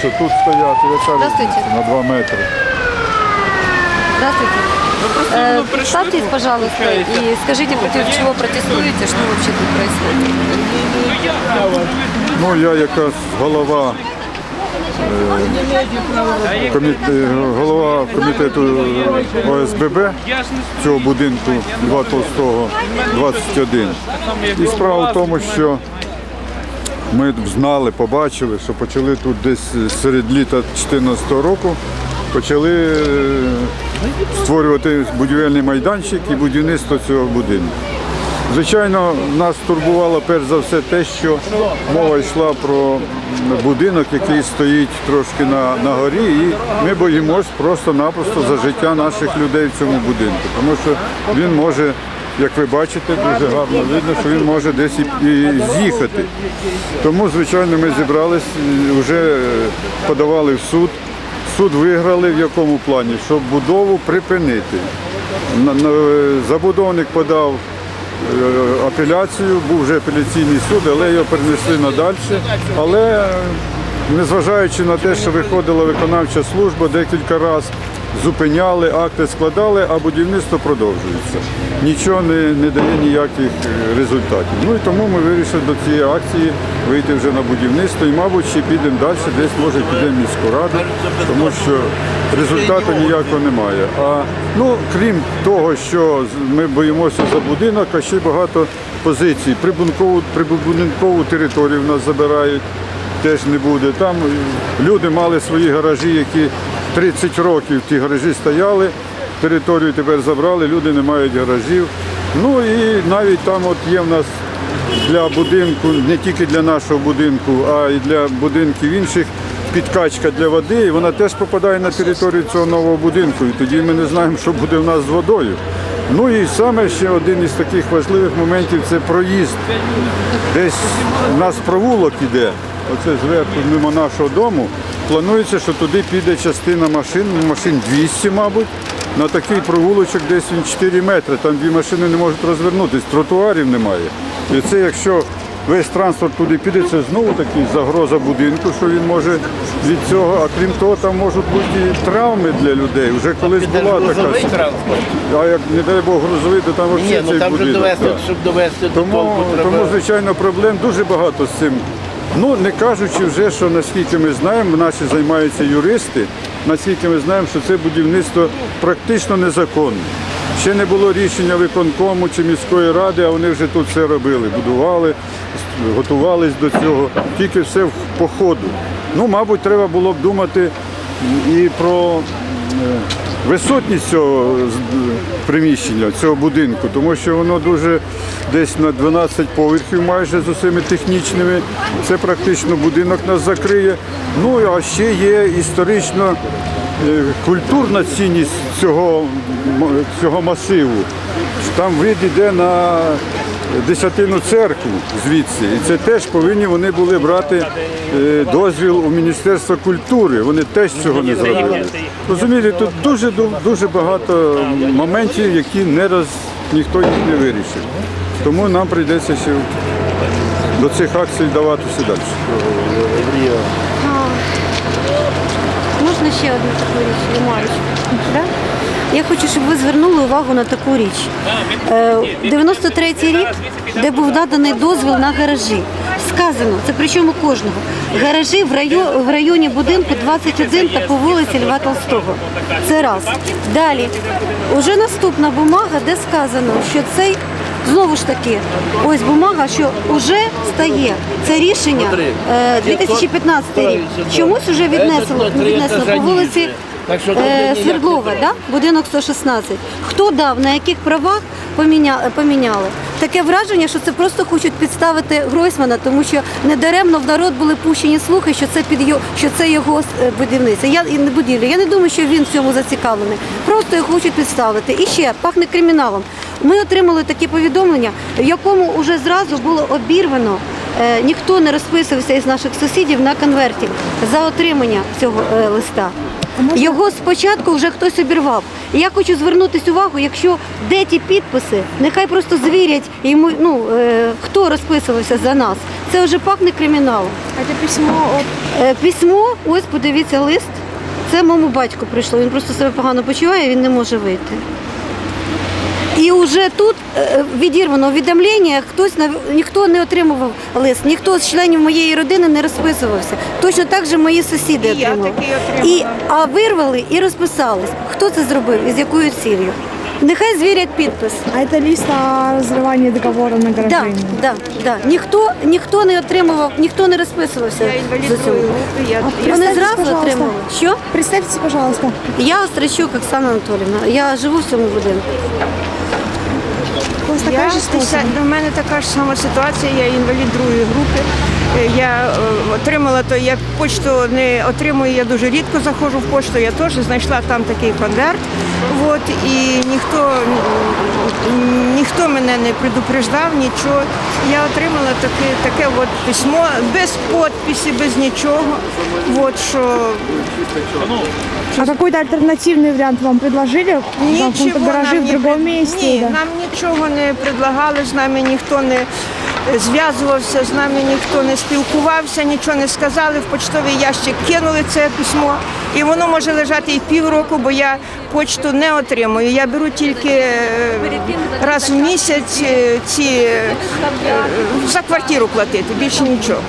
що тут стояти, яка різниця на 2 метри. Здравствуйте. просто Э, ну, представьтесь, пожалуйста, и скажите, против чего протестуете, что вообще тут происходит? Ну, я якраз голова, е, коміте- голова комітету ОСББ цього будинку Льва Толстого 21. І справа в тому, що ми знали, побачили, що почали тут десь серед літа 2014 року почали е, створювати будівельний майданчик і будівництво цього будинку. Звичайно, нас турбувало перш за все те, що мова йшла про будинок, який стоїть трошки на, на горі, і ми боїмось просто-напросто за життя наших людей в цьому будинку. Тому що він може, як ви бачите, дуже гарно видно, що він може десь і, з'їхати. Тому, звичайно, ми зібрались, вже подавали в суд. Суд виграли в якому плані, щоб будову припинити. Забудовник подав е, апеляцію, був вже апеляційний суд, але його перенесли надальше. Але е, незважаючи на те, що виходила виконавча служба, декілька разів зупиняли, акти складали, а будівництво продовжується. Нічого не, не дає ніяких е, результатів. Ну і тому ми вирішили до цієї акції вийти вже на будівництво і, мабуть, ще підемо далі, десь може підемо міську раду, тому що результату ніякого немає. А ну, крім того, що ми боїмося за будинок, а ще багато позицій. Прибункову, прибудинкову територію в нас забирають теж не буде. Там люди мали свої гаражі, які 30 років ті гаражі стояли, територію тепер забрали, люди не мають гаражів. Ну і навіть там от є в нас для будинку, не тільки для нашого будинку, а й для будинків інших. Підкачка для води, і вона теж попадає на територію цього нового будинку. І тоді ми не знаємо, що буде в нас з водою. Ну і саме ще один із таких важливих моментів це проїзд. Десь у нас провулок іде, оце зверху мимо нашого дому. Планується, що туди піде частина машин, ну, машин 200, мабуть. На такий провулочок десь він 4 метри, там дві машини не можуть розвернутися, тротуарів немає. І це якщо весь транспорт туди піде, це знову таки загроза будинку, що він може від цього, а крім того, там можуть бути і травми для людей. Вже колись була така. грузовий транспорт. А як не дай Бог грузовий, то там Ні, ну цей там вже будинок. довести, так. щоб довести до Тому, толку, треба. тому, звичайно, проблем дуже багато з цим. Ну, не кажучи вже, що наскільки ми знаємо, наші займаються юристи, наскільки ми знаємо, що це будівництво практично незаконне. Ще не було рішення виконкому чи міської ради, а вони вже тут все робили, будували, готувались до цього, тільки все по ходу. Ну, мабуть, треба було б думати і про е, висотність цього приміщення, цього будинку, тому що воно дуже десь на 12 поверхів майже з усіми технічними. Це практично будинок нас закриє. Ну а ще є історично е, культурна цінність цього, цього масиву. Там вид іде на десятину церкву звідси. І це теж повинні вони були брати е, дозвіл у Міністерства культури. Вони теж цього не зробили. Розумієте, тут дуже дуже багато моментів, які не роз ніхто їх не вирішив. Тому нам прийдеться ще до цих акцій вдаватися далі. Можна ще одну таку річ, ремарочку? Я хочу, щоб ви звернули увагу на таку річ. Е, 93-й рік, де був наданий дозвіл на гаражі. Сказано, це причому кожного. Гаражі в, райо, в районі будинку 21 та по вулиці Льва Толстого. Це раз. Далі, уже наступна бумага, де сказано, що цей Знову ж таки, ось бумага, що вже стає. Це рішення е, 2015 рік. Чомусь вже віднесло, віднесло по вулиці Так що тут е, ніяк Свердлова, не да? будинок 116. Хто дав, на яких правах поміня- поміняли? Таке враження, що це просто хочуть підставити Гройсмана, тому що недаремно в народ були пущені слухи, що це під його, що це його е, будівниця. Я і не будівля. Я не думаю, що він в цьому зацікавлений. Просто його хочуть підставити. І ще пахне криміналом. Ми отримали такі повідомлення, в якому вже зразу було обірвано. е, Ніхто не розписувався із наших сусідів на конверті за отримання цього е, листа. Його спочатку вже хтось обірвав. І я хочу звернутися увагу, якщо де ті підписи, нехай просто звірять йому, ну, е, хто розписувався за нас. Це вже пахне криміналом. Это письмо от Е, Письмо, ось подивіться лист. Це моєму батьку прийшло. Він просто себе погано почуває, він не може вийти. І вже тут е, відірвано увідомлення, хтось ніхто не отримував лист, ніхто з членів моєї родини не розписувався. Точно так же мої сусіди І отримали. отримала. І, а вирвали і розписались. Хто це зробив і з якою цілею? Нехай звірять підпис. А это лист о разрывании договора на Да, гаражи. да, да. Ніхто, ніхто не отримував, ніхто не розписувався. Я інвалід за цього. я, Вони зразу отримали. Що? Представьтесь, пожалуйста. Я Острачук Оксана Анатолівна. Я живу в цьому будинку. У вас такая Я же ситуация? до мене така ж сама ситуація, я інвалід другої групи. Е, Я е, отримала то, я почту не отримую, я дуже рідко заходжу в пошту, я теж знайшла там такий конверт. От, і ніхто, ніхто мене не предупреждав, нічого. Я отримала таке, таке от письмо без підписі, без нічого. От, що А какой-то альтернативный вариант вам предложили? В Нічого нам в не другом пред- месте? Ні, да? нам нічого не предлагали, з нами ніхто не е, зв'язувався, з нами ніхто не спілкувався, нічого не сказали. В почтовий ящик кинули це письмо, і воно може лежати і півроку, бо я почту не отримую. Я беру тільки е, раз в місяць е, ці за квартиру платити, більше нічого.